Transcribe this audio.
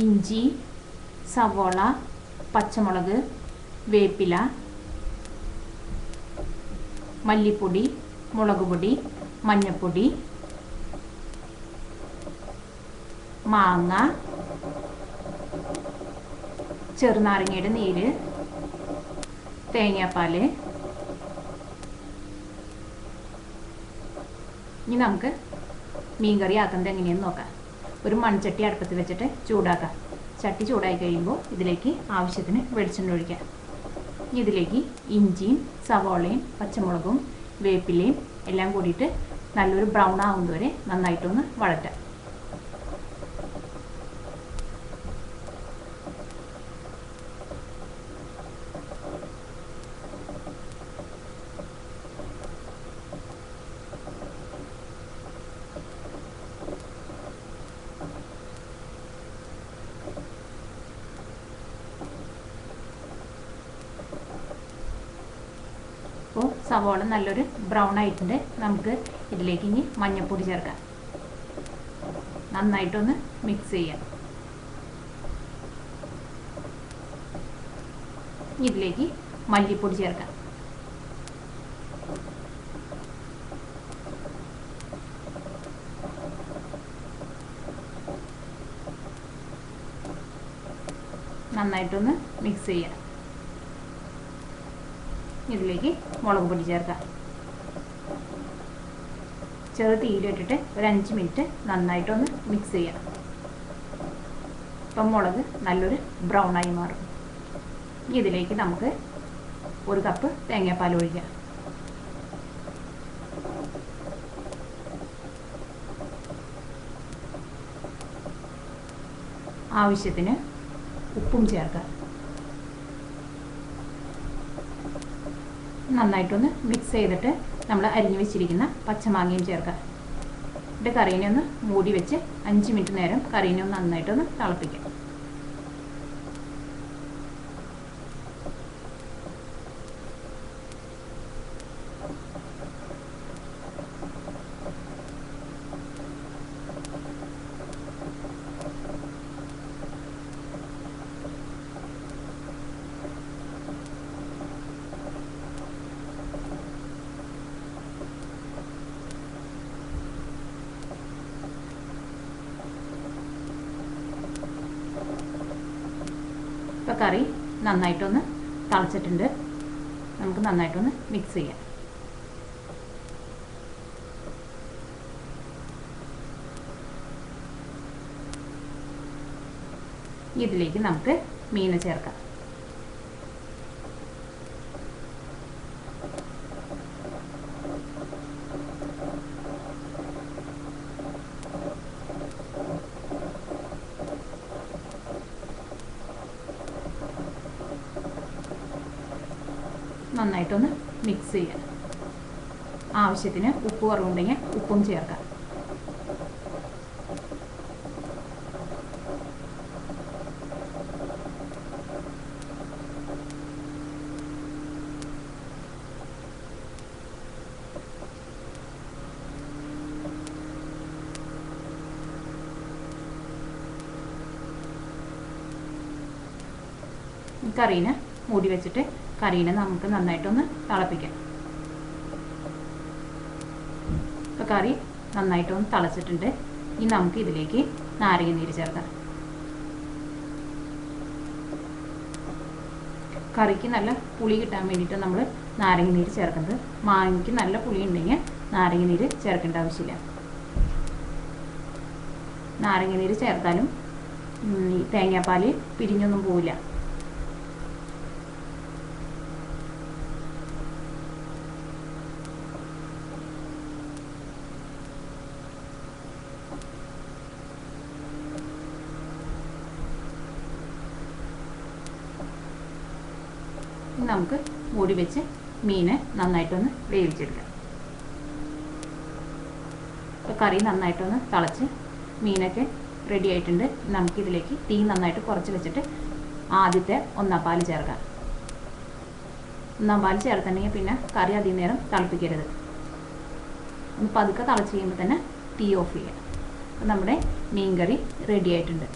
ഇഞ്ചി സവോള പച്ചമുളക് വേപ്പില മല്ലിപ്പൊടി മുളക് പൊടി മഞ്ഞൾപ്പൊടി മാങ്ങ ചെറുനാരങ്ങയുടെ നീര് തേങ്ങാപ്പാൽ ഇനി നമുക്ക് മീൻ കറി ആക്കുന്നത് എങ്ങനെയെന്ന് നോക്കാം. ഒരു മൺചട്ടി അടുപ്പത്ത് വെച്ചിട്ട് ചൂടാക്കാം. ചട്ടി ചൂടായി കഴിയുമ്പോൾ ഇതിലേക്ക് ആവശ്യത്തിന് വെളിച്ചെണ്ണ ഒഴിക്കാം. ഇതിലേക്ക് ഇഞ്ചിയും സവോളയും പച്ചമുളകും വേപ്പിലയും എല്ലാം കൂടിയിട്ട് നല്ലൊരു ബ്രൗൺ ആകുന്നതുവരെ നന്നായിട്ടൊന്ന് വഴറ്റാം അപ്പോൾ സവോള നല്ലൊരു ബ്രൗൺ ആയിട്ടുണ്ട്. നമുക്ക് ഇതിലേക്ക് ഇനി മഞ്ഞൾപ്പൊടി ചേർക്കാം. നന്നായിട്ടൊന്ന് മിക്സ് ചെയ്യാം. ഇതിലേക്ക് മല്ലിപ്പൊടി ചേർക്കാം. നന്നായിട്ടൊന്ന് മിക്സ് ചെയ്യാം. ഇതിലേക്ക് മുളക് പൊടി ചേർക്കാം ചെറു തീയിലിട്ടിട്ട് ഒരു അഞ്ച് മിനിറ്റ് നന്നായിട്ടൊന്ന് മിക്സ് ചെയ്യാം ഇപ്പം മുളക് നല്ലൊരു ബ്രൗൺ ആയി മാറും. ഇതിലേക്ക് നമുക്ക് ഒരു കപ്പ് തേങ്ങാപ്പാൽ ഒഴിക്കാം. ആവശ്യത്തിന് ഉപ്പും ചേർക്കാം. നന്നായിട്ടൊന്ന് മിക്സ് ചെയ്തിട്ട് നമ്മൾ അരിഞ്ഞു വെച്ചിരിക്കുന്ന പച്ചമാങ്ങയും ചേർക്കുക എന്നിട്ട് കറീനെ ഒന്ന് മൂടി വെച്ച് അഞ്ച് മിനിറ്റ് നേരം കറീനെ ഒന്ന് നന്നായിട്ടൊന്ന് തിളപ്പിക്കാം ഇപ്പോൾ കറി നന്നായിട്ടൊന്ന് തളച്ചിട്ടുണ്ട്. നമുക്ക് നന്നായിട്ടൊന്ന് മിക്സ് ചെയ്യാം. ഇതിലേക്ക് നമുക്ക് മീൻ ചേർക്കാം. നന്നായിട്ടൊന്ന് മിക്സ് ചെയ്യാം ആവശ്യത്തിന് ഉപ്പ് കുറവുണ്ടെങ്കിൽ ഉപ്പും ചേർക്കാം. കറീനെ മൂടി വെച്ചിട്ട് കറീനെ നമുക്ക് നന്നായിട്ടൊന്ന് തിളപ്പിക്കാം. ഇപ്പോൾ കറി നന്നായിട്ടൊന്ന് തിളച്ചിട്ടുണ്ട്. ഇനി നമുക്ക് ഇതിലേക്ക് നാരങ്ങ നീര് ചേർക്കാം. കറിക്ക് നല്ല പുളി കിട്ടാൻ വേണ്ടിയിട്ട് നമ്മൾ നാരങ്ങ നീര് ചേർക്കുന്നത്. മാങ്ങയ്ക്ക് നല്ല പുളി ഉണ്ടെങ്കിൽ നാരങ്ങ നീര് ചേർക്കേണ്ട ആവശ്യമില്ല. നാരങ്ങ നീര് ചേർത്താലും തേങ്ങാപ്പാൽ പിരിഞ്ഞൊന്നും പോവില്ല. നമുക്ക് മൂടി വെച്ച് മീനെ നന്നായിട്ടൊന്ന് വേവിച്ചെടുക്കാം. ഇപ്പോൾ കറി നന്നായിട്ടൊന്ന് തിളച്ച് മീനൊക്കെ റെഡി ആയിട്ടുണ്ട്. നമുക്കിതിലേക്ക് തീ നന്നായിട്ട് കുറച്ച് വെച്ചിട്ട് ആദ്യത്തെ ഒന്നാം പാൽ ചേർക്കാം. ഒന്നാം പാൽ ചേർത്തിട്ടുണ്ടെങ്കിൽ പിന്നെ കറി അധികം നേരം തിളപ്പിക്കരുത്. ഒന്ന് പതുക്കെ തിളച്ച് കഴിയുമ്പോൾ തന്നെ തീ ഓഫ് ചെയ്യുക അപ്പോൾ നമ്മുടെ മീൻ കറി റെഡി ആയിട്ടുണ്ട്.